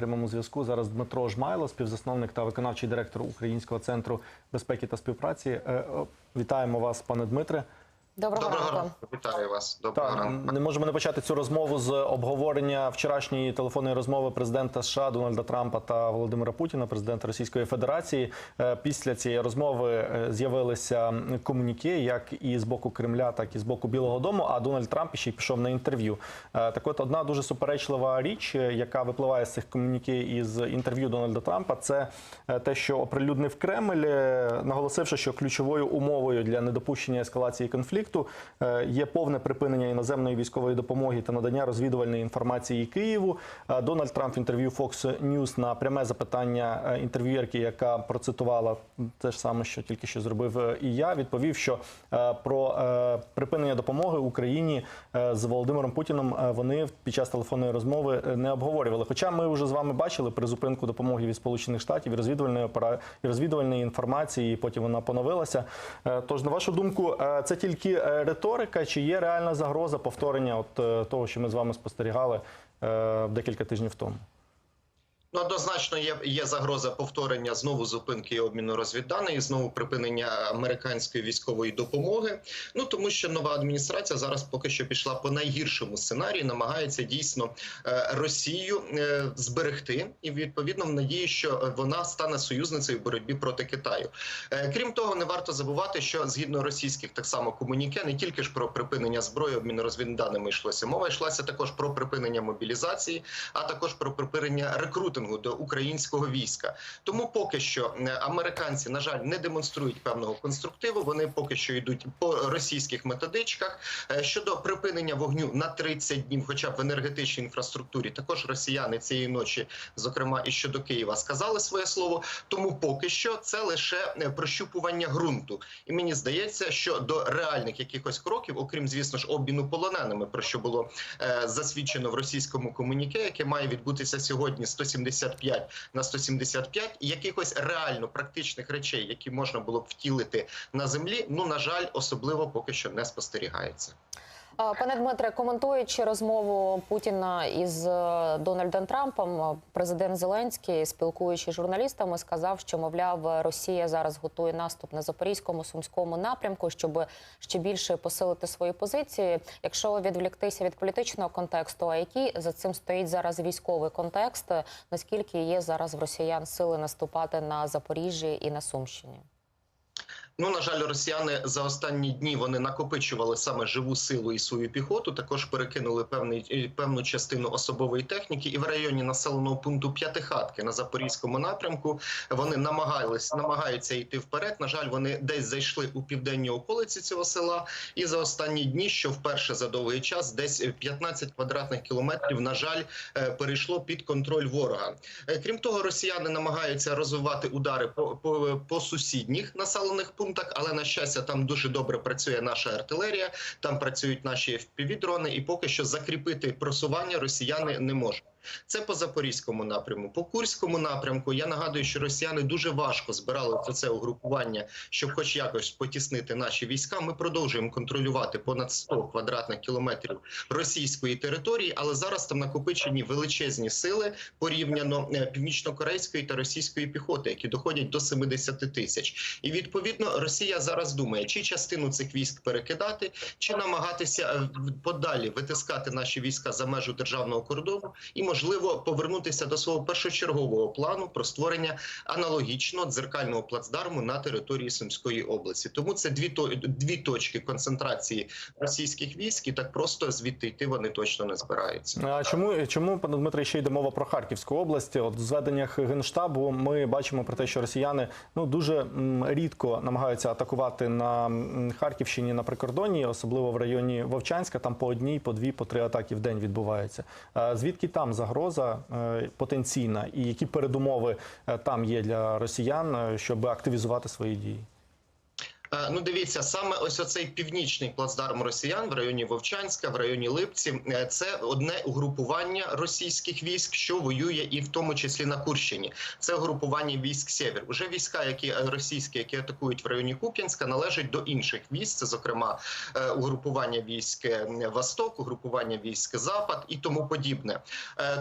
прямому зв'язку. Зараз Дмитро Жмайло, співзасновник та виконавчий директор Українського центру безпеки та співпраці. Е, Вітаємо вас, пане Дмитре. Доброго, Доброго ранку. ранку. Вітаю вас. Доброго Так, ранку. не можемо не почати цю розмову з обговорення вчорашньої телефонної розмови президента США Дональда Трампа та Володимира Путіна, президента Російської Федерації. Е, Після цієї розмови е, з'явилися комуніке як і з боку Кремля, так і з боку Білого Дому. А Дональд Трамп ще й пішов на інтерв'ю. Е, Так, от одна дуже суперечлива річ, яка випливає з цих комуніке із інтерв'ю Дональда Трампа, це те, що оприлюднив Кремль, наголосивши, що ключовою умовою для недопущення ескалації конфлікту е, є повне припинення іноземної військової допомоги та надання розвідувальної інформації Києву. Е, Дональд Трамп в інтерв'ю Fox News на пряме запитання е, інтерв'юєрки, яка процитувала те ж саме, що тільки що зробив і я, відповів, що про припинення допомоги Україні з Володимиром Путіном вони під час телефонної розмови не обговорювали. Хоча ми вже з вами бачили призупинку допомоги від Сполучених Штатів і розвідувальної і розвідувальної інформації, і потім вона поновилася. Тож, на вашу думку, це тільки е, риторика, чи є реальна загроза повторення от е, того, що ми з вами спостерігали е, декілька тижнів тому? Ну, однозначно є, є загроза повторення знову зупинки і обміну розвідданих, і знову припинення американської військової допомоги. Ну тому що нова адміністрація зараз поки що пішла по найгіршому сценарію, намагається дійсно е, Росію е, зберегти, і відповідно в надії, що вона стане союзницею в боротьбі проти Китаю. Е, Крім того, не варто забувати, що згідно російських так само комуніке, не тільки ж про припинення зброї, обміну розвідданими йшлося. Мова йшлася також про припинення мобілізації, а також про припинення рекрутингу до українського війська. Тому поки що е, американці, на жаль, не демонструють певного конструктиву. Вони поки що йдуть по російських методичках Е, щодо припинення вогню на 30 днів, хоча б в енергетичній інфраструктурі. Також росіяни цієї ночі, зокрема і щодо Києва, сказали своє слово. Тому поки що це лише е, прощупування ґрунту. І мені здається, що до реальних якихось кроків, окрім звісно ж обміну полоненими, про що було засвідчено в російському комуніке, яке має відбутися сьогодні 175 на 175, і якихось реально практичних речей, які можна було б втілити на землі, ну на жаль, особливо поки що не спостерігається. Пане Дмитре, коментуючи розмову Путіна із е, Дональдом Трампом, е, президент Зеленський, спілкуючись з журналістами, сказав, що мовляв, Росія зараз готує наступ на запорізькому сумському напрямку, щоб ще більше посилити свої позиції. Якщо відвліктися від політичного контексту, а який за цим стоїть зараз військовий контекст, наскільки є зараз в росіян сили наступати на Запоріжжі і на Сумщині? Ну на жаль, росіяни за останні дні вони накопичували саме живу силу і свою піхоту. Також перекинули певний певну частину особової техніки, і в районі населеного пункту П'ятихатки на запорізькому напрямку вони намагались намагаються йти вперед. На жаль, вони десь зайшли у південні околиці цього села. І за останні дні, що вперше за довгий час, десь 15 квадратних кілометрів, на жаль, е, перейшло під контроль ворога. Е, Крім того, росіяни намагаються розвивати удари по, по, по сусідніх населених пунктах, але на щастя, там дуже добре працює наша артилерія, там працюють наші FPV-дрони, і поки що закріпити просування росіяни не можуть. Це по запорізькому напряму. По курському напрямку я нагадую, що росіяни дуже важко збирали це, це угрупування, щоб, хоч якось потіснити наші війська. Ми продовжуємо контролювати понад 100 квадратних кілометрів російської території, але зараз там накопичені величезні сили порівняно е, північно-корейської та російської піхоти, які доходять до 70 тисяч. І відповідно Росія зараз думає, чи частину цих військ перекидати, чи намагатися е, подалі витискати наші війська за межу державного кордону і можливо повернутися до свого першочергового плану про створення аналогічного дзеркального плацдарму на території Сумської області. Тому це дві дві точки концентрації російських військ, і так просто звідти йти вони точно не збираються. А чому чому пане Дмитре ще йде мова про Харківську область? От в зведеннях генштабу ми бачимо про те, що росіяни ну дуже рідко намагаються атакувати на Харківщині на прикордонні, особливо в районі Вовчанська. Там по одній, по дві, по три атаки в день відбуваються. Звідки там загроза е, потенційна, і які передумови е, там є для росіян, е, щоб активізувати свої дії? Е, Ну, дивіться, саме ось оцей північний плацдарм росіян в районі Вовчанська, в районі Липці, е, це одне угрупування російських військ, що воює і в тому числі на Курщині. Це угрупування військ Сєвєр. Уже війська, які е, російські, які атакують в районі Куп'янська, належать до інших військ. Це, зокрема, угрупування військ Восток, угрупування військ Запад і тому подібне.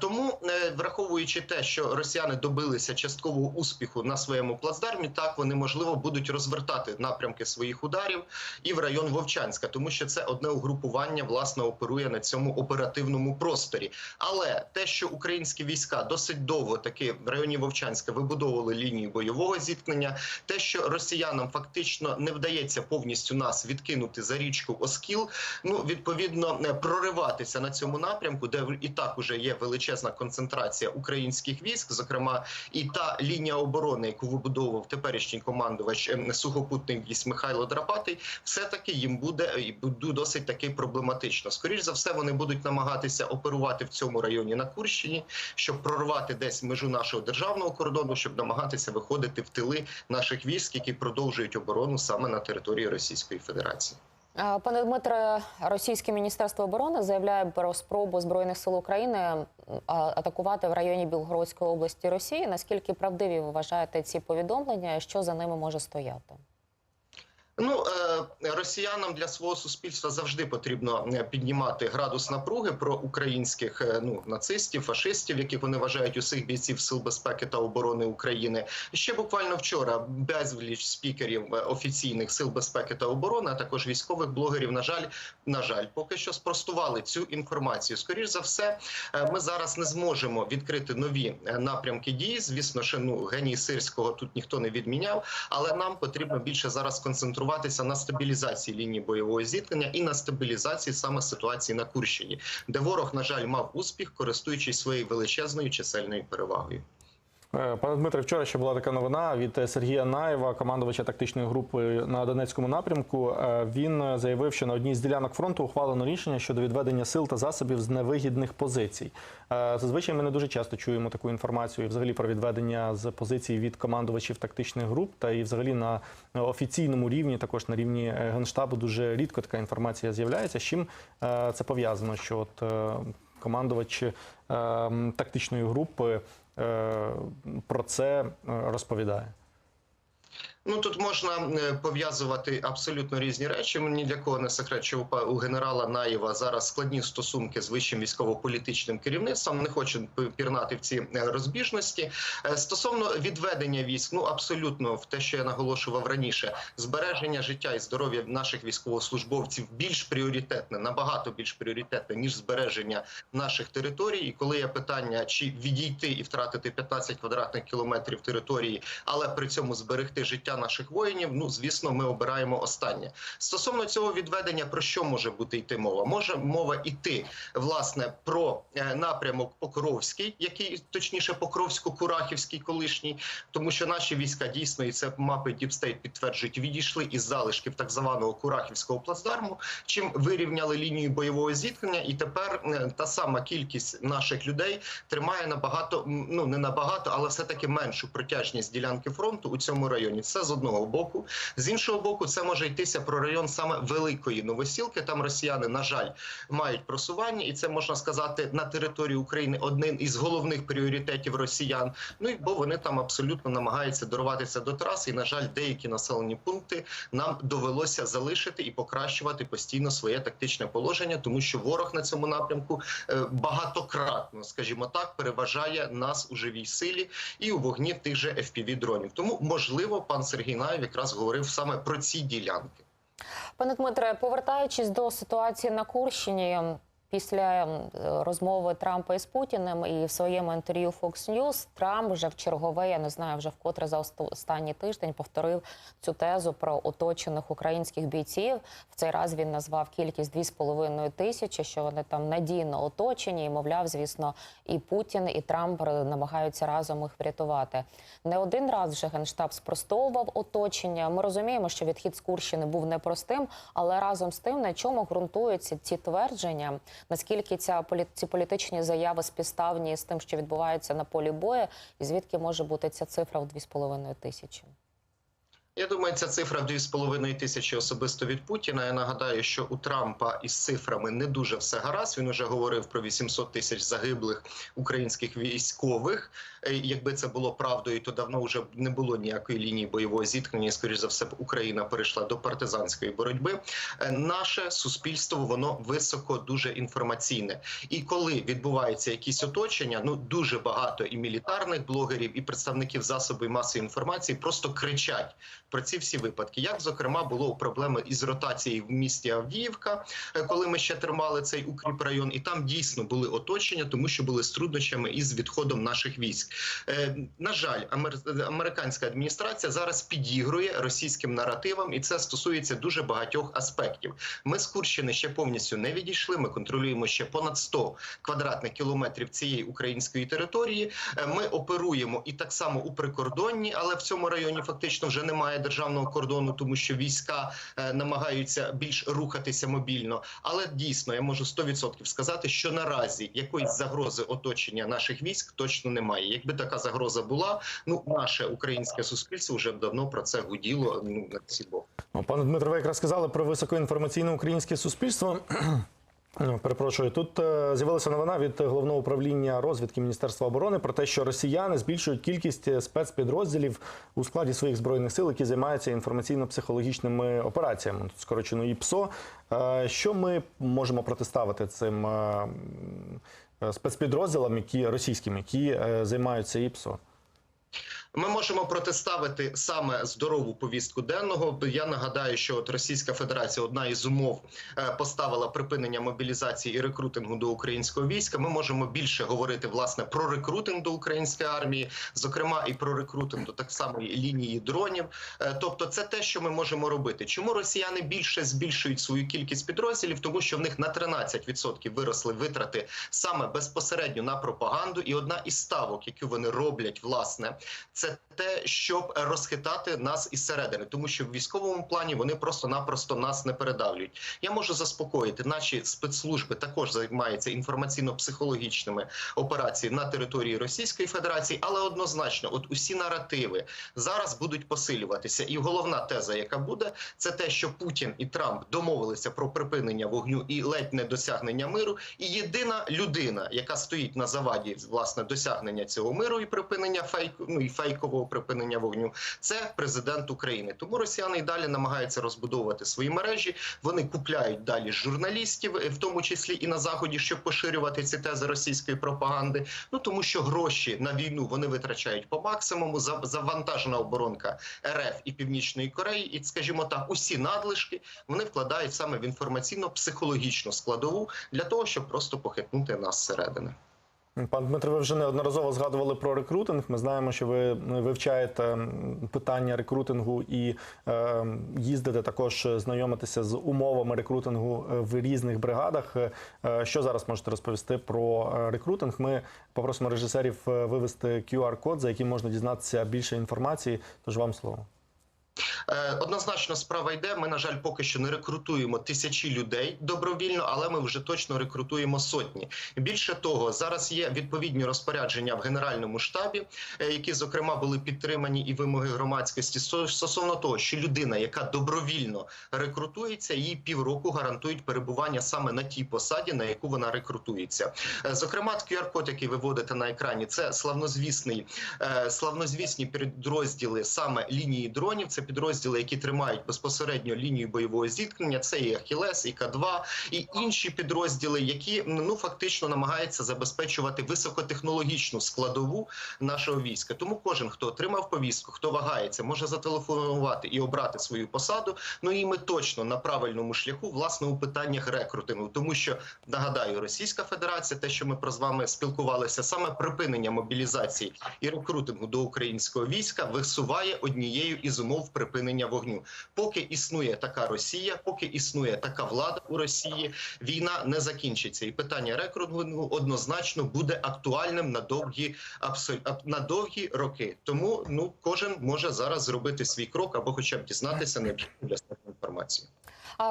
Тому, враховуючи те, що росіяни добилися часткового успіху на своєму плацдармі, так вони можливо будуть розвертати напрямки своїх ударів і в район Вовчанська, тому що це одне угрупування власне оперує на цьому оперативному просторі. Але те, що українські війська досить довго таки в районі Вовчанська вибудовували лінію бойового зіткнення, те, що росіянам фактично не вдається повністю нас відкинути за річку Оскіл, ну відповідно е, прориватися на цьому напрямку, де і так уже є величезна концентрація українських військ, зокрема і та лінія оборони, яку вибудовував теперішній командувач ем, сухопутних військ Михайло Драпатий, все таки їм буде досить таки проблематично. Скоріш за все, вони будуть намагатися оперувати в цьому районі на Курщині, щоб прорвати десь межу нашого державного кордону, щоб намагатися виходити в тили наших військ, які продовжують оборону саме на території Російської Федерації. Пане Дмитре, російське міністерство оборони заявляє про спробу збройних сил України атакувати в районі Білгородської області Росії. Наскільки правдиві ви вважаєте ці повідомлення? Що за ними може стояти? Ну е, росіянам для свого суспільства завжди потрібно е, піднімати градус напруги про українських е, ну нацистів, фашистів, яких вони вважають усіх бійців сил безпеки та оборони України. Ще буквально вчора безліч спікерів офіційних сил безпеки та оборони, а також військових блогерів. На жаль, на жаль, поки що спростували цю інформацію. Скоріш за все, ми зараз не зможемо відкрити нові напрямки дій. Звісно, що ну геній сирського тут ніхто не відміняв, але нам потрібно більше зараз концентруватися на стабілізації лінії бойового зіткнення і на стабілізації саме ситуації на Курщині, де ворог, на жаль, мав успіх, користуючись своєю величезною чисельною перевагою. Е, Пане Дмитре, вчора ще була така новина від Сергія Наєва, командувача тактичної групи на Донецькому напрямку. Е, Він заявив, що на одній з ділянок фронту ухвалено рішення щодо відведення сил та засобів з невигідних позицій. Е, Зазвичай ми не дуже часто чуємо таку інформацію, взагалі про відведення з позицій від командувачів тактичних груп, та і взагалі на офіційному рівні, також на рівні генштабу, дуже рідко така інформація з'являється. З чим це пов'язано? Що от командувач тактичної групи про це е, розповідає. Ну тут можна е, пов'язувати абсолютно різні речі. Мені для кого не секрет, що у генерала Наєва зараз складні стосунки з вищим військово-політичним керівництвом. Не хочу пірнати в ці е, розбіжності. Е, Стосовно відведення військ, ну абсолютно в те, що я наголошував раніше, збереження життя і здоров'я наших військовослужбовців більш пріоритетне, набагато більш пріоритетне ніж збереження наших територій. І коли є питання, чи відійти і втратити 15 квадратних кілометрів території, але при цьому зберегти життя наших воїнів, ну звісно, ми обираємо останнє. Стосовно цього відведення, про що може бути йти мова? Може мова йти власне про е, напрямок Покровський, який точніше Покровсько-Курахівський колишній, тому що наші війська дійсно і це мапи Діпстейт підтверджують, відійшли із залишків так званого Курахівського плацдарму, чим вирівняли лінію бойового зіткнення, і тепер е, та сама кількість наших людей тримає набагато ну не набагато, але все таки меншу протяжність ділянки фронту у цьому районі. Це з одного боку. З іншого боку, це може йтися про район саме великої новосілки. Там росіяни, на жаль, мають просування, і це можна сказати на території України один із головних пріоритетів росіян. Ну і бо вони там абсолютно намагаються дорватися до траси. І на жаль, деякі населені пункти нам довелося залишити і покращувати постійно своє тактичне положення, тому що ворог на цьому напрямку е, багатократно, скажімо так, переважає нас у живій силі і у вогні тих же fpv дронів. Тому можливо, пан Сергій Наєв якраз говорив саме про ці ділянки. Пане Дмитре, повертаючись до ситуації на Курщині. Після розмови Трампа із Путіним і в своєму інтерв'ю Fox News Трамп вже в чергове, я не знаю, вже вкотре за останній тиждень повторив цю тезу про оточених українських бійців. В цей раз він назвав кількість 2,5 тисячі, що вони там надійно оточені, і мовляв, звісно, і Путін, і Трамп намагаються разом їх врятувати. Не один раз вже генштаб спростовував оточення. Ми розуміємо, що відхід з Курщини був непростим, але разом з тим, на чому ґрунтуються ці твердження, наскільки ця ці політичні заяви співставні з тим, що відбувається на полі бою, і звідки може бути ця цифра в 2,5 тисячі? Я думаю, ця цифра в 2,5 тисячі особисто від Путіна. Я нагадаю, що у Трампа із цифрами не дуже все гаразд. Він уже говорив про 800 тисяч загиблих українських військових. Е, Якби це було правдою, то давно вже не було ніякої лінії бойового зіткнення. І, скоріш за все, Україна перейшла до партизанської боротьби. Е, Наше суспільство воно високо дуже інформаційне. І коли відбуваються якісь оточення, ну дуже багато і мілітарних блогерів, і представників засобів масової інформації просто кричать про ці всі випадки. Як зокрема було проблеми із ротацією в місті Авдіївка, е, коли ми ще тримали цей укріп район, і там дійсно були оточення, тому що були з труднощами із відходом наших військ. Е, на жаль, амер- американська адміністрація зараз підігрує російським наративам, і це стосується дуже багатьох аспектів. Ми з Курщини ще повністю не відійшли. Ми контролюємо ще понад 100 квадратних кілометрів цієї української території. Е, Ми оперуємо і так само у прикордонні, але в цьому районі фактично вже немає державного кордону, тому що війська е, намагаються більш рухатися мобільно. Але дійсно я можу 100% сказати, що наразі якоїсь загрози оточення наших військ точно немає. Якби така загроза була, ну наше українське суспільство вже давно про це гуділо. Ну на всі боки. Ну, Пане Дмитро, ви якраз сказали про високоінформаційне українське суспільство. Ну, Перепрошую, тут е, з'явилася новина від головного управління розвідки Міністерства оборони про те, що росіяни збільшують кількість е, спецпідрозділів у складі своїх збройних сил, які займаються інформаційно-психологічними операціями, тут скорочено ІПСО. Е, Що ми можемо протиставити цим спецпідрозділам, які російським, які займаються ІПСО? Ми можемо протиставити саме здорову повістку денного. Я нагадаю, що от Російська Федерація одна із умов е, поставила припинення мобілізації і рекрутингу до українського війська. Ми можемо більше говорити власне про рекрутинг до української армії, зокрема і про рекрутинг до так самої лінії дронів. Е, Тобто, це те, що ми можемо робити. Чому росіяни більше збільшують свою кількість підрозділів? Тому що в них на 13% виросли витрати саме безпосередньо на пропаганду. І одна із ставок, які вони роблять, власне, це те, щоб розхитати нас із середини, тому що в військовому плані вони просто-напросто нас не передавлюють. Я можу заспокоїти, наші спецслужби також займаються інформаційно-психологічними операціями на території Російської Федерації, але однозначно, от усі наративи зараз будуть посилюватися. І головна теза, яка буде, це те, що Путін і Трамп домовилися про припинення вогню і ледь не досягнення миру. І єдина людина, яка стоїть на заваді власне досягнення цього миру і припинення фейку, ну і фейкового припинення вогню, це президент України. Тому росіяни і далі намагаються розбудовувати свої мережі. Вони купляють далі журналістів, е, в тому числі і на заході, щоб поширювати ці тези російської пропаганди. Ну тому що гроші на війну вони витрачають по максимуму. За- Завантажена оборонка РФ і Північної Кореї, і скажімо так, усі надлишки вони вкладають саме в інформаційно-психологічну складову для того, щоб просто похитнути нас зсередини. Пан Дмитро, ви вже неодноразово згадували про рекрутинг. Ми знаємо, що ви вивчаєте питання рекрутингу і е, їздите також знайомитися з умовами рекрутингу е, в різних бригадах. Е, Що зараз можете розповісти про е, рекрутинг? Ми попросимо режисерів вивести QR-код, за яким можна дізнатися більше інформації. Тож вам слово. Е, Однозначно справа йде. Ми, на жаль, поки що не рекрутуємо тисячі людей добровільно, але ми вже точно рекрутуємо сотні. Більше того, зараз є відповідні розпорядження в генеральному штабі, е, які зокрема були підтримані і вимоги громадськості со- стосовно того, що людина, яка добровільно рекрутується, їй півроку гарантують перебування саме на тій посаді, на яку вона рекрутується. Е, Зокрема, QR-код, який ви вводите на екрані, це славнозвісний славнозвісні підрозділи саме лінії дронів. Це підрозділи, які тримають безпосередньо лінію бойового зіткнення. Це і Ахілес, і К2, і інші підрозділи, які ну фактично намагаються забезпечувати високотехнологічну складову нашого війська. Тому кожен, хто отримав повістку, хто вагається, може зателефонувати і обрати свою посаду. Ну і ми точно на правильному шляху власне у питаннях рекрутингу, тому що нагадаю, Російська Федерація, те, що ми про з вами спілкувалися, саме припинення мобілізації і рекрутингу до українського війська висуває однією із умов припинення вогню. Поки існує така Росія, поки існує така влада у Росії, війна не закінчиться, і питання рекрутингу однозначно буде актуальним на довгі на довгі роки. Тому ну кожен може зараз зробити свій крок або, хоча б дізнатися необхідну для себе інформацію.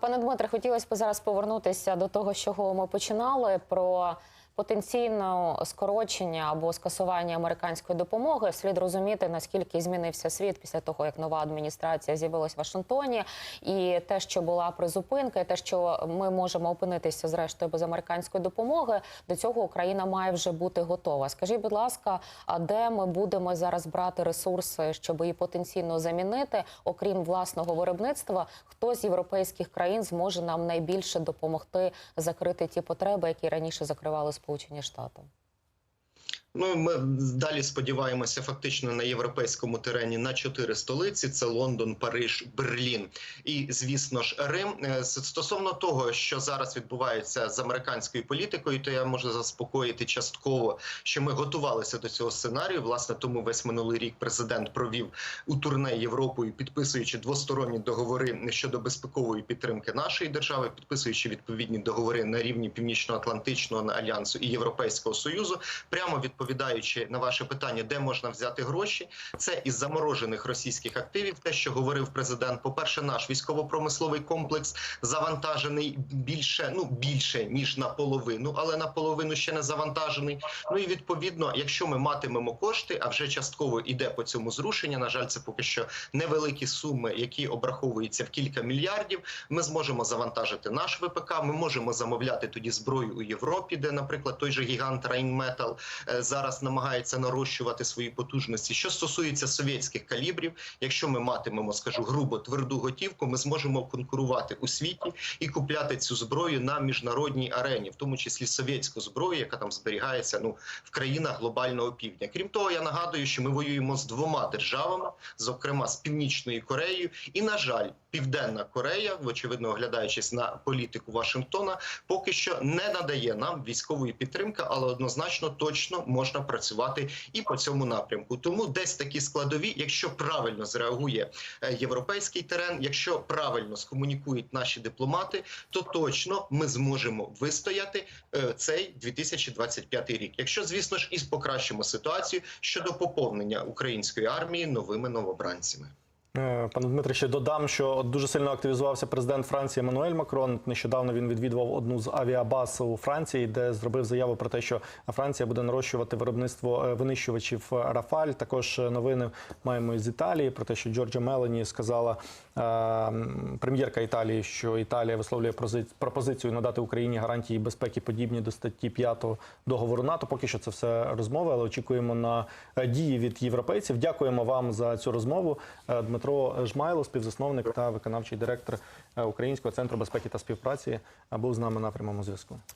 Пане Дмитре, хотілося б зараз повернутися до того, з чого ми починали про потенційно скорочення або скасування американської допомоги, слід розуміти наскільки змінився світ після того, як нова адміністрація з'явилась в Вашингтоні, і те, що була призупинка, і те, що ми можемо опинитися зрештою без американської допомоги, до цього Україна має вже бути готова. Скажіть, будь ласка, а де ми будемо зараз брати ресурси, щоб її потенційно замінити, окрім власного виробництва? Хто з європейських країн зможе нам найбільше допомогти закрити ті потреби, які раніше закривали Сполучені Штати? Ну, ми далі сподіваємося фактично на європейському терені на чотири столиці: це Лондон, Париж, Берлін і, звісно ж, Рим. Е, Стосовно того, що зараз відбувається з американською політикою, то я можу заспокоїти частково, що ми готувалися до цього сценарію. Власне, тому весь минулий рік президент провів у турне Європою, підписуючи двосторонні договори щодо безпекової підтримки нашої держави, підписуючи відповідні договори на рівні Північно-Атлантичного альянсу і Європейського союзу, прямо відповідаючи на ваше питання, де можна взяти гроші, це із заморожених російських активів. Те, що говорив президент, по перше, наш військово-промисловий комплекс завантажений більше, ну більше ніж наполовину, але наполовину ще не завантажений. Ну і відповідно, якщо ми матимемо кошти, а вже частково іде по цьому зрушення. На жаль, це поки що невеликі суми, які обраховуються в кілька мільярдів. Ми зможемо завантажити наш ВПК. Ми можемо замовляти тоді зброю у Європі, де, наприклад, той же гігант Rheinmetall е, зараз намагається нарощувати свої потужності. Що стосується совєтських калібрів, якщо ми матимемо, скажу грубо, тверду готівку, ми зможемо конкурувати у світі і купляти цю зброю на міжнародній арені, в тому числі совєтську зброю, яка там зберігається ну в країнах глобального півдня. Крім того, я нагадую, що ми воюємо з двома державами, зокрема з північною Кореєю, і на жаль, Південна Корея, очевидно, оглядаючись на політику Вашингтона, поки що не надає нам військової підтримки, але однозначно точно можна працювати і по цьому напрямку. Тому десь такі складові, якщо правильно зреагує е, європейський терен, якщо правильно скомунікують наші дипломати, то точно ми зможемо вистояти е, цей 2025 рік. Якщо, звісно ж, і покращимо ситуацію щодо поповнення української армії новими новобранцями. Е, Пане Дмитре, ще додам, що дуже сильно активізувався президент Франції Еммануель Макрон. Нещодавно він відвідував одну з авіабаз у Франції, де зробив заяву про те, що Франція буде нарощувати виробництво е, винищувачів Рафаль. Також е, новини маємо із Італії про те, що Джорджа Мелані сказала прем'єрка Італії, що Італія висловлює пропозицію надати Україні гарантії безпеки, подібні до статті 5 договору НАТО. Поки що це все розмови, але очікуємо на дії від європейців. Дякуємо вам за цю розмову. Е, Дмитро Жмайло, співзасновник та виконавчий директор е, Українського центру безпеки та співпраці, е, був з нами на прямому зв'язку.